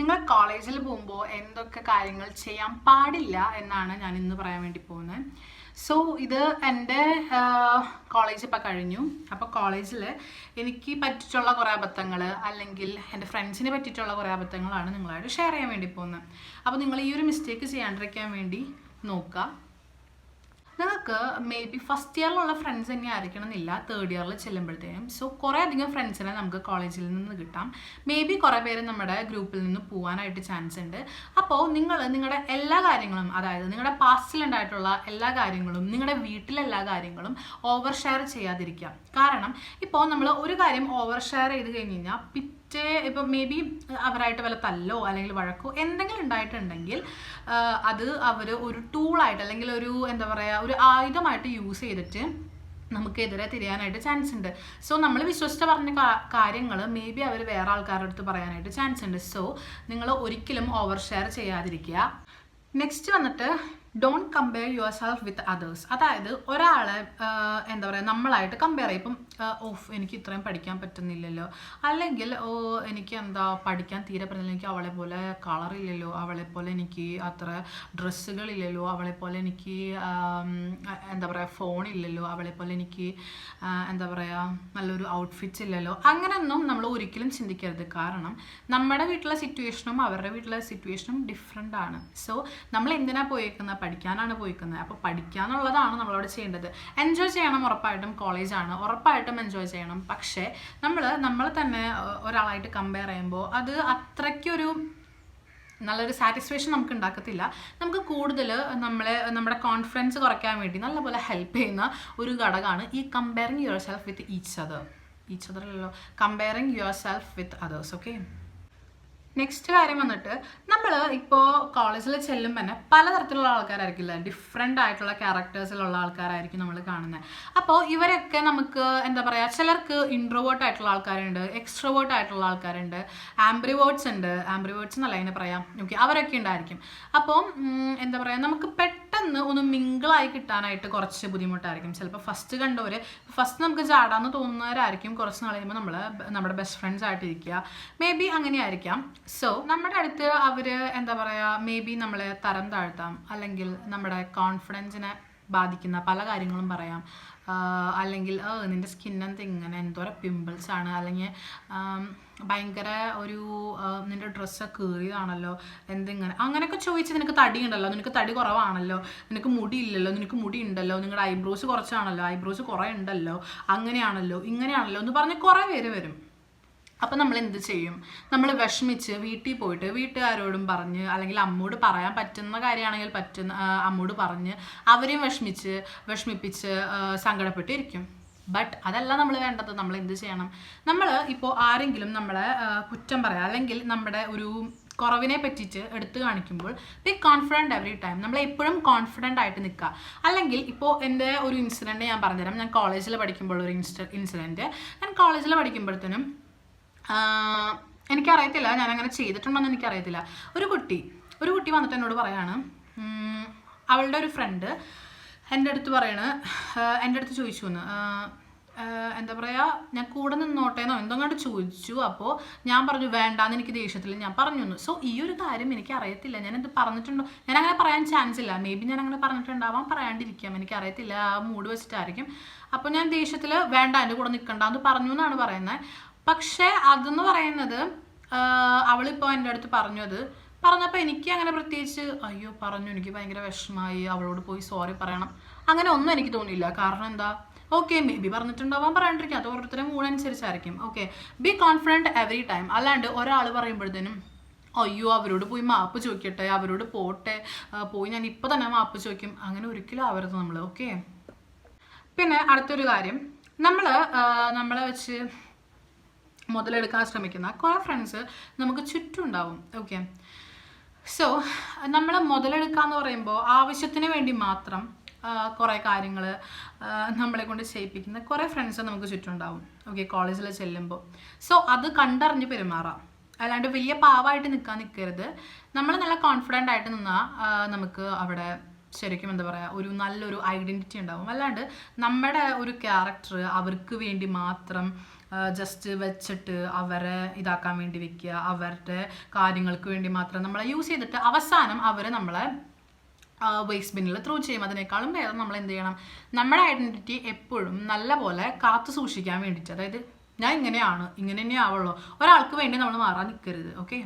നിങ്ങൾ കോളേജിൽ പോകുമ്പോൾ എന്തൊക്കെ കാര്യങ്ങൾ ചെയ്യാൻ പാടില്ല എന്നാണ് ഞാൻ ഇന്ന് പറയാൻ വേണ്ടി പോകുന്നത്. സോ ഇത് എന്റെ കോളേജ് ഇപ്പം കഴിഞ്ഞു. അപ്പോൾ കോളേജിൽ എനിക്ക് പറ്റിയിട്ടുള്ള കുറേ അബദ്ധങ്ങൾ അല്ലെങ്കിൽ എന്റെ ഫ്രണ്ട്സിന് പറ്റിയിട്ടുള്ള കുറേ അബദ്ധങ്ങളാണ് നിങ്ങളായിട്ട് ഷെയർ ചെയ്യാൻ വേണ്ടി പോകുന്നത്. അപ്പോൾ നിങ്ങൾ ഈ ഒരു മിസ്റ്റേക്ക് ചെയ്യാണ്ടിരിക്കാൻ വേണ്ടി നോക്കുക. നിങ്ങൾക്ക് മേ ബി ഫസ്റ്റ് ഇയറിലുള്ള ഫ്രണ്ട്സ് തന്നെ ആയിരിക്കണം എന്നില്ല തേർഡ് ഇയറിൽ ചെല്ലുമ്പോഴത്തേനും. സോ കുറേ അധികം ഫ്രണ്ട്സിനെ നമുക്ക് കോളേജിൽ നിന്ന് കിട്ടാം. മേ ബി കുറേ പേര് നമ്മുടെ ഗ്രൂപ്പിൽ നിന്ന് പോകാനായിട്ട് ചാൻസ് ഉണ്ട്. അപ്പോൾ നിങ്ങൾ നിങ്ങളുടെ എല്ലാ കാര്യങ്ങളും അതായത് നിങ്ങളുടെ പാസ്റ്റിലുണ്ടായിട്ടുള്ള എല്ലാ കാര്യങ്ങളും നിങ്ങളുടെ വീട്ടിലെല്ലാ കാര്യങ്ങളും ഓവർ ഷെയർ ചെയ്യാതിരിക്കുക കാരണം ഇപ്പോൾ നമ്മൾ ഒരു കാര്യം ഓവർ ഷെയർ ചെയ്ത് കഴിഞ്ഞ് കഴിഞ്ഞാൽ പിറ്റേ ഇപ്പം മേ ബി അവരായിട്ട് വല്ല തല്ലോ അല്ലെങ്കിൽ വഴക്കോ എന്തെങ്കിലും ഉണ്ടായിട്ടുണ്ടെങ്കിൽ അത് അവർ ഒരു ടൂളായിട്ട് അല്ലെങ്കിൽ ഒരു എന്താ പറയുക ഒരു ആയുധമായിട്ട് യൂസ് ചെയ്തിട്ട് നമുക്കെതിരെ തിരിയാനായിട്ട് ചാൻസ് ഉണ്ട്. സോ നമ്മൾ വിശ്വസിച്ച് പറഞ്ഞ കാര്യങ്ങൾ മേ ബി അവർ വേറെ ആൾക്കാരുടെ അടുത്ത് പറയാനായിട്ട് ചാൻസ് ഉണ്ട്. സോ നിങ്ങൾ ഒരിക്കലും ഓവർ ഷെയർ ചെയ്യാതിരിക്കുക. നെക്സ്റ്റ് വന്നിട്ട് don't compare yourself with others അതായത് ഒരാളെ എന്താ പറയുക നമ്മളായിട്ട് കമ്പയർ ചെയ്യും ഇപ്പം ഓഫ് എനിക്ക് ഇത്രയും പഠിക്കാൻ പറ്റുന്നില്ലല്ലോ. അല്ലെങ്കിൽ ഓ എനിക്ക് എന്താ പഠിക്കാൻ തീരെ പറ്റുന്നില്ല. എനിക്ക് അവളെ പോലെ കളറില്ലല്ലോ അവളെ പോലെ എനിക്ക് അത്ര ഡ്രസ്സുകളില്ലല്ലോ അവളെ പോലെ എനിക്ക് എന്താ പറയുക ഫോണില്ലല്ലോ അവളെ പോലെ എനിക്ക് എന്താ പറയുക നല്ലൊരു ഔട്ട്ഫിറ്റ്സ് ഇല്ലല്ലോ. അങ്ങനെയൊന്നും നമ്മൾ ഒരിക്കലും ചിന്തിക്കരുത്. കാരണം നമ്മുടെ വീട്ടിലെ സിറ്റുവേഷനും അവരുടെ വീട്ടിലെ സിറ്റുവേഷനും ഡിഫറെന്റ് ആണ്. സോ നമ്മൾ എന്തിനാ പോയേക്കുന്നത്? പഠിക്കാനാണ് പോയിക്കുന്നത്. അപ്പോൾ പഠിക്കാന്നുള്ളതാണ് നമ്മളവിടെ ചെയ്യേണ്ടത്. എൻജോയ് ചെയ്യണം ഉറപ്പായിട്ടും കോളേജാണ് ഉറപ്പായിട്ടും എൻജോയ് ചെയ്യണം. പക്ഷേ നമ്മൾ നമ്മൾ തന്നെ ഒരാളായിട്ട് കമ്പയർ ചെയ്യുമ്പോൾ അത് അത്രയ്ക്കൊരു നല്ലൊരു സാറ്റിസ്ഫാക്ഷൻ നമുക്ക് ഉണ്ടാക്കത്തില്ല. നമുക്ക് കൂടുതൽ നമ്മളെ നമ്മുടെ കോൺഫിഡൻസ് കുറയ്ക്കാൻ വേണ്ടി നല്ലപോലെ ഹെൽപ്പ് ചെയ്യുന്ന ഒരു ഘടകമാണ് ഈ comparing yourself with each other each other അല്ലല്ലോ. Comparing yourself with others okay next കാര്യം വന്നിട്ട് നമ്മൾ ഇപ്പോൾ കോളേജിൽ ചെല്ലുമ്പോൾ തന്നെ പലതരത്തിലുള്ള ആൾക്കാരായിരിക്കില്ല ഡിഫറെന്റ് ആയിട്ടുള്ള ക്യാരക്ടേഴ്സിലുള്ള ആൾക്കാരായിരിക്കും നമ്മൾ കാണുന്നത് അപ്പോൾ ഇവരൊക്കെ നമുക്ക് എന്താ പറയുക ചിലർക്ക് ഇൻട്രോവേർട്ട് ആയിട്ടുള്ള ആൾക്കാരുണ്ട് എക്സ്ട്രോവേർട്ട് ആയിട്ടുള്ള ആൾക്കാരുണ്ട് ആംബ്രിവേർട്സ് ഉണ്ട്. ആംബ്രിവേർട്സ് എന്നല്ല അതിനെ പറയാം. ഓക്കെ അവരൊക്കെ ഉണ്ടായിരിക്കും. അപ്പോൾ എന്താ പറയുക നമുക്ക് പെട്ടെന്ന് ഒന്ന് മിങ്കിളായി കിട്ടാനായിട്ട് കുറച്ച് ബുദ്ധിമുട്ടായിരിക്കും. ചിലപ്പോൾ ഫസ്റ്റ് കണ്ടവർ ഫസ്റ്റ് നമുക്ക് ചാടാന്ന് തോന്നുന്നവരായിരിക്കും കുറച്ച് നാൾ കഴിയുമ്പോൾ നമ്മൾ നമ്മുടെ ബെസ്റ്റ് ഫ്രണ്ട്സ് ആയിട്ടിരിക്കുക. മേ ബി അങ്ങനെയായിരിക്കാം. സോ നമ്മുടെ അടുത്ത് അവർ എന്താ പറയുക മേ ബി നമ്മളെ തരം താഴ്ത്താം. അല്ലെങ്കിൽ നമ്മുടെ കോൺഫിഡൻസിനെ ബാധിക്കുന്ന പല കാര്യങ്ങളും പറയാം. അല്ലെങ്കിൽ നിന്റെ എന്ത് ഇങ്ങനെ എന്തോരം പിമ്പിൾസ് ആണ്. അല്ലെങ്കിൽ ഭയങ്കര ഒരു നിന്റെ ഡ്രസ്സ് കീറിയതാണല്ലോ എന്തിങ്ങനെ അങ്ങനെയൊക്കെ ചോദിച്ച് നിനക്ക് തടി ഉണ്ടല്ലോ നിനക്ക് തടി കുറവാണല്ലോ നിനക്ക് മുടി ഇല്ലല്ലോ നിനക്ക് മുടി ഉണ്ടല്ലോ നിങ്ങളുടെ ഐബ്രോസ് കുറച്ചാണല്ലോ ഐബ്രോസ് കുറേ ഉണ്ടല്ലോ അങ്ങനെയാണല്ലോ ഇങ്ങനെയാണല്ലോ എന്ന് പറഞ്ഞ് കുറേ പേര് വരും. അപ്പം നമ്മൾ എന്ത് ചെയ്യും? നമ്മൾ വിഷമിച്ച് വീട്ടിൽ പോയിട്ട് വീട്ടുകാരോടും പറഞ്ഞ് അല്ലെങ്കിൽ അമ്മോട് പറയാൻ പറ്റുന്ന കാര്യമാണെങ്കിൽ പറ്റുന്ന അമ്മോട് പറഞ്ഞ് അവരെയും വിഷമിച്ച് വിഷമിപ്പിച്ച് സങ്കടപ്പെട്ടിരിക്കും. ബട്ട് അതല്ല നമ്മൾ വേണ്ടത്. നമ്മൾ എന്ത് ചെയ്യണം? നമ്മൾ ഇപ്പോൾ ആരെങ്കിലും നമ്മളെ കുറ്റം പറയാം അല്ലെങ്കിൽ നമ്മുടെ ഒരു കുറവിനെ പറ്റിയിട്ട് എടുത്തു കാണിക്കുമ്പോൾ ബി കോൺഫിഡന്റ് എവറി ടൈം നമ്മൾ എപ്പോഴും കോൺഫിഡന്റ് ആയിട്ട് നിൽക്കുക. അല്ലെങ്കിൽ ഇപ്പോൾ എന്റെ ഒരു ഇൻസിഡന്റ് ഞാൻ പറഞ്ഞുതരാം. ഞാൻ കോളേജിൽ പഠിക്കുമ്പോൾ ഒരു ഇൻസിഡന്റ് ഞാൻ കോളേജിൽ പഠിക്കുമ്പോഴത്തേനും എനിക്കറിയത്തില്ല. ഞാൻ അങ്ങനെ ചെയ്തിട്ടുണ്ടോയെന്ന് എനിക്കറിയത്തില്ല. ഒരു കുട്ടി ഒരു കുട്ടി വന്നിട്ട് എന്നോട് പറയാണ് അവളുടെ ഒരു ഫ്രണ്ട് എന്റെ അടുത്ത് പറയണ് എന്റെ അടുത്ത് ചോദിച്ചു എന്ന് എന്താ പറയുക ഞാൻ കൂടെ നിന്നോട്ടേന്നോ? എന്തെങ്ങാണ്ട് ചോദിച്ചു അപ്പോൾ ഞാൻ പറഞ്ഞു വേണ്ടാന്ന് എനിക്ക് ദേഷ്യത്തിൽ ഞാൻ പറഞ്ഞു എന്ന് സോ ഈ ഒരു കാര്യം എനിക്ക് അറിയത്തില്ല ഞാൻ എന്ത് പറഞ്ഞിട്ടുണ്ടോ? ഞാൻ അങ്ങനെ പറയാൻ ചാൻസ് ഇല്ല. മേ ബി ഞാൻ അങ്ങനെ പറഞ്ഞിട്ടുണ്ടാവാം പറയാണ്ടിരിക്കാം. എനിക്ക് അറിയത്തില്ല ആ മൂഡ് വെച്ചിട്ടായിരിക്കും. അപ്പോൾ ഞാൻ ദേഷ്യത്തിൽ വേണ്ട എന്റെ കൂടെ നിൽക്കണ്ടെന്ന് പറഞ്ഞു എന്നാണ് പറയുന്നത് പക്ഷേ അതെന്ന് പറയുന്നത് അവളിപ്പോ എന്റെ അടുത്ത് പറഞ്ഞു അത് പറഞ്ഞപ്പോൾ എനിക്ക് അങ്ങനെ പ്രത്യേകിച്ച് അയ്യോ പറഞ്ഞു എനിക്ക് ഭയങ്കര വിഷമമായി അവളോട് പോയി സോറി പറയണം. അങ്ങനെ ഒന്നും എനിക്ക് തോന്നിയില്ല. കാരണം എന്താ? ഓക്കെ മേ ബി പറഞ്ഞിട്ടുണ്ടാവാൻ പറയാണ്ടിരിക്കും. അത് ഓരോരുത്തരുടെ മൂഡ് അനുസരിച്ചായിരിക്കും. Okay be confident every time അല്ലാണ്ട് ഒരാൾ പറയുമ്പോഴത്തേനും അയ്യോ അവരോട് പോയി മാപ്പ് ചോദിക്കട്ടെ അവരോട് പോട്ടെ പോയി ഞാൻ ഇപ്പോൾ തന്നെ മാപ്പ് ചോദിക്കും. അങ്ങനെ ഒരിക്കലും ആവരുത് നമ്മൾ ഓക്കെ പിന്നെ അടുത്തൊരു കാര്യം. നമ്മൾ നമ്മളെ വെച്ച് മുതലെടുക്കാൻ ശ്രമിക്കുന്ന കുറേ ഫ്രണ്ട്സ് നമുക്ക് ചുറ്റും ഉണ്ടാവും ഓക്കെ സോ നമ്മൾ മുതലെടുക്കുക എന്ന് പറയുമ്പോൾ ആവശ്യത്തിന് വേണ്ടി മാത്രം കുറേ കാര്യങ്ങൾ നമ്മളെ കൊണ്ട് ചെയ്യിപ്പിക്കുന്ന കുറേ ഫ്രണ്ട്സ് നമുക്ക് ചുറ്റും ഉണ്ടാവും ഓക്കെ കോളേജിൽ ചെല്ലുമ്പോൾ സോ അത് കണ്ടറിഞ്ഞ് പെരുമാറാം. അല്ലാണ്ട് വലിയ പാവമായിട്ട് നിൽക്കാൻ നിൽക്കരുത് നമ്മൾ നല്ല കോൺഫിഡന്റ് ആയിട്ട് നിന്നാൽ നമുക്ക് അവിടെ ശരിക്കും എന്താ പറയുക ഒരു നല്ലൊരു ഐഡന്റിറ്റി ഉണ്ടാവും. അല്ലാണ്ട് നമ്മുടെ ഒരു ക്യാരക്ടർ അവർക്ക് വേണ്ടി മാത്രം ജസ്റ്റ് വെച്ചിട്ട് അവരെ ഇതാക്കാൻ വേണ്ടി വെക്കുക. അവരുടെ കാര്യങ്ങൾക്ക് വേണ്ടി മാത്രം നമ്മളെ യൂസ് ചെയ്തിട്ട് അവസാനം അവർ നമ്മളെ വേസ്റ്റ് ബിന്നിൽ ത്രൂ ചെയ്യും. അതിനേക്കാളും വേറെ നമ്മൾ എന്ത് ചെയ്യണം? നമ്മുടെ ഐഡന്റിറ്റി എപ്പോഴും നല്ല പോലെ കാത്തു സൂക്ഷിക്കാൻ വേണ്ടിയിട്ട്. അതായത് ഞാൻ ഇങ്ങനെയാണ് ഇങ്ങനെ തന്നെ ആവുള്ളൂ. ഒരാൾക്ക് വേണ്ടി നമ്മൾ മാറാൻ നിൽക്കരുത്. ഓക്കെ